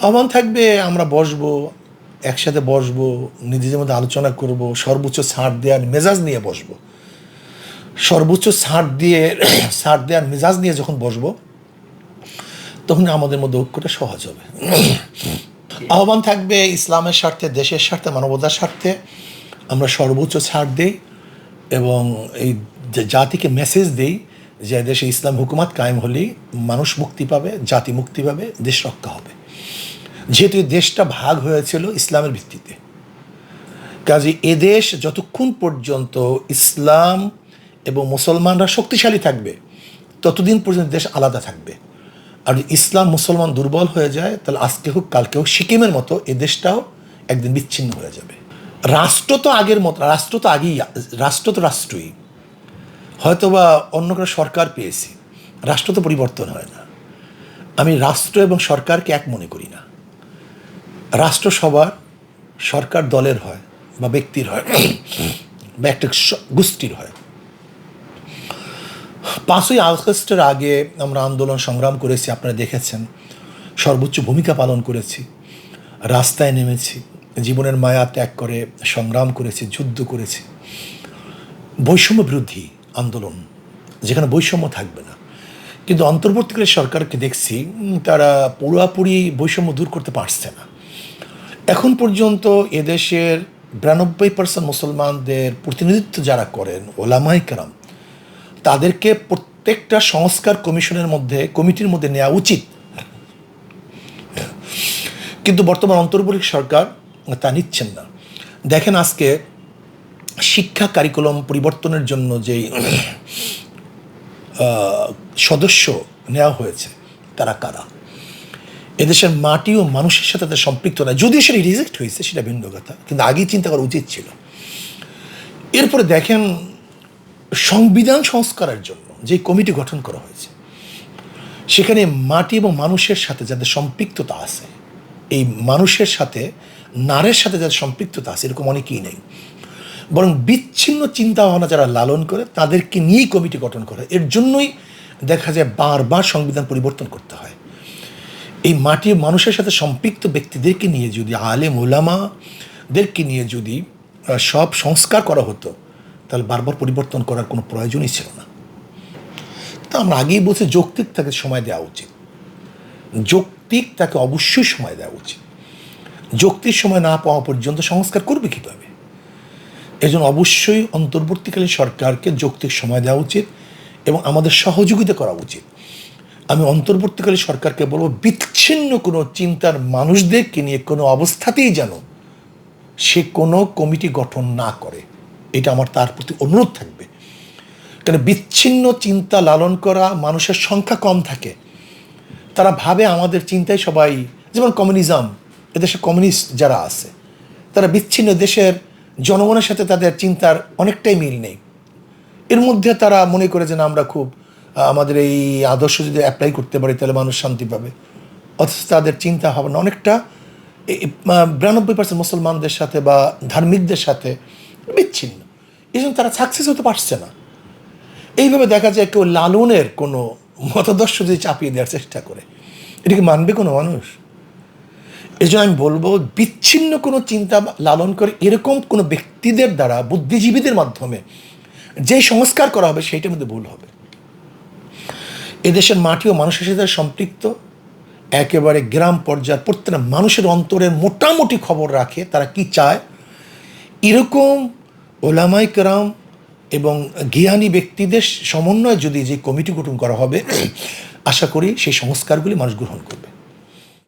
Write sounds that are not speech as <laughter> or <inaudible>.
আহ্বান থাকবে, আমরা বসবো, একসাথে বসবো, নিজেদের মধ্যে আলোচনা করব, সর্বোচ্চ ছাড় দেওয়ার মেজাজ নিয়ে বসবো। সর্বোচ্চ ছাড় দিয়ে, <clears throat> ছাড় দেওয়ার মেজাজ নিয়ে যখন বসবো, তখন আমাদের মধ্যে ঐক্যটা সহজ হবে। <clears throat> আহ্বান থাকবে ইসলামের স্বার্থে, দেশের স্বার্থে, মানবতার স্বার্থে, আমরা সর্বোচ্চ ছাড় দিই এবং এই জাতিকে মেসেজ দিই যে দেশে ইসলাম হুকুমাত কায়েম হলেই মানুষ মুক্তি পাবে, জাতি মুক্তি পাবে, দেশ রক্ষা হবে। যেহেতু এই দেশটা ভাগ হয়েছিল ইসলামের ভিত্তিতে। কাজে এদেশ যতক্ষণ পর্যন্ত ইসলাম এবং মুসলমানরা শক্তিশালী থাকবে, ততদিন পর্যন্ত দেশ আলাদা থাকবে। আর ইসলাম মুসলমান দুর্বল হয়ে যায়, তাহলে আজকে হোক, কালকে হোক, সিকিমের মতো এ দেশটাও একদিন বিচ্ছিন্ন হয়ে যাবে। রাষ্ট্র তো আগের মতো, রাষ্ট্র তো আগেই, রাষ্ট্র তো রাষ্ট্রই। হয়তোবা অন্য কোনো সরকার পেয়েছি, রাষ্ট্র তো পরিবর্তন হয় না। আমি রাষ্ট্র এবং সরকারকে এক মনে করি না। রাষ্ট্র সবার সরকার দলের হয় বা ব্যক্তির হয় বা একটা গোষ্ঠীর হয়। পাঁচই আগস্টের আগে আমরা আন্দোলন সংগ্রাম করেছি, আপনারা দেখেছেন। সর্বোচ্চ ভূমিকা পালন করেছি, রাস্তায় নেমেছি, জীবনের মায়া ত্যাগ করে সংগ্রাম করেছি, যুদ্ধ করেছি। বৈষম্য বিরোধী আন্দোলন, যেখানে বৈষম্য থাকবে না। কিন্তু অন্তর্বর্তীকালীন সরকারকে দেখছি তারা পুরোপুরি বৈষম্য দূর করতে পারছে না। এখন পর্যন্ত এদেশের বিরানব্বই পার্সেন্ট মুসলমানদের প্রতিনিধিত্ব যারা করেন, ওলামাই কারাম, তাদেরকে প্রত্যেকটা সংস্কার কমিশনের মধ্যে, কমিটির মধ্যে নেওয়া উচিত। কিন্তু বর্তমান অন্তর্বর্তী সরকার তা নিচ্ছেন না। দেখেন আজকে শিক্ষা কারিকুলাম পরিবর্তনের জন্য যেই সদস্য নেওয়া হয়েছে, তারা কারা? এদেশের মাটি ও মানুষের সাথে তাদের সম্পৃক্ত না যদিও সেটা রিজেক্ট হয়েছে, সেটা ভিন্ন কথা, কিন্তু আগেই চিন্তা করা উচিত ছিল। এরপরে দেখেন, সংবিধান সংস্কারের জন্য যে কমিটি গঠন করা হয়েছে, সেখানে মাটি এবং মানুষের সাথে যাদের সম্পৃক্ততা আছে, এই মানুষের সাথে, নারের সাথে যাদের সম্পৃক্ততা আছে, এরকম অনেকেই নেই। বরং বিচ্ছিন্ন চিন্তা ভাবনা যারা লালন করে, তাদেরকে নিয়েই কমিটি গঠন করে এর জন্যই দেখা যায় বারবার সংবিধান পরিবর্তন করতে হয়। এই মাটির মানুষের সাথে সম্পৃক্ত ব্যক্তিদেরকে নিয়ে যদি আলেম ওলামাদেরকে নিয়ে যদি সব সংস্কার করা হতো, তাহলে বারবার পরিবর্তন করার কোনো প্রয়োজনই ছিল না। তা আমরা আগেই বলছি, যৌক্তিক তাকে সময় দেওয়া উচিত। যৌক্তিক তাকে অবশ্যই সময় দেওয়া উচিত। যৌক্তিক সময় না পাওয়া পর্যন্ত সংস্কার করবে কীভাবে? এজন্য অবশ্যই অন্তর্বর্তীকালীন সরকারকে যৌক্তিক সময় দেওয়া উচিত এবং আমাদের সহযোগিতা করা উচিত। আমি অন্তর্বর্তীকালীন সরকারকে বলব, বিচ্ছিন্ন কোনো চিন্তার মানুষদেরকে নিয়ে কোনো অবস্থাতেই যেন সে কোনো কমিটি গঠন না করে। এটা আমার তার প্রতি অনুরোধ থাকবে। কারণ বিচ্ছিন্ন চিন্তা লালন করা মানুষের সংখ্যা কম থাকে। তারা ভাবে আমাদের চিন্তায় সবাই, যেমন কমিউনিজম, এদেশে কমিউনিস্ট যারা আছে, তারা বিচ্ছিন্ন দেশের জনগণের সাথে তাদের চিন্তার অনেকটাই মিল নেই। এর মধ্যে তারা মনে করে যে আমরা খুব আমাদের এই আদর্শ যদি অ্যাপ্লাই করতে পারি, তাহলে মানুষ শান্তি পাবে। অথচ তাদের চিন্তা ভাবনা অনেকটা বিরানব্বই পার্সেন্ট মুসলমানদের সাথে বা ধার্মিকদের সাথে বিচ্ছিন্ন। এই জন্য তারা সাকসেস হতে পারছে না। এইভাবে দেখা যায় কেউ লালনের কোনো মতাদর্শ যদি চাপিয়ে দেওয়ার চেষ্টা করে এটাকে মানবে কোনো মানুষ? এই জন্য আমি বলব, বিচ্ছিন্ন কোনো চিন্তা লালন করে এরকম কোনো ব্যক্তিদের দ্বারা, বুদ্ধিজীবীদের মাধ্যমে যে সংস্কার করা হবে, সেইটার মধ্যে ভুল হবে। এদেশের মাটি ও মানুষের সাথে সম্পৃক্ত, একেবারে গ্রাম পর্যায়ে প্রত্যেকটা মানুষের অন্তরের মোটামুটি খবর রাখে তারা কি চায়। এরকম ওলামাই কেরাম এবং জ্ঞানী ব্যক্তিদের সমন্বয়ে যদি যে কমিটি গঠন করা হবে, আশা করি সেই সংস্কারগুলি মানুষ গ্রহণ করবে।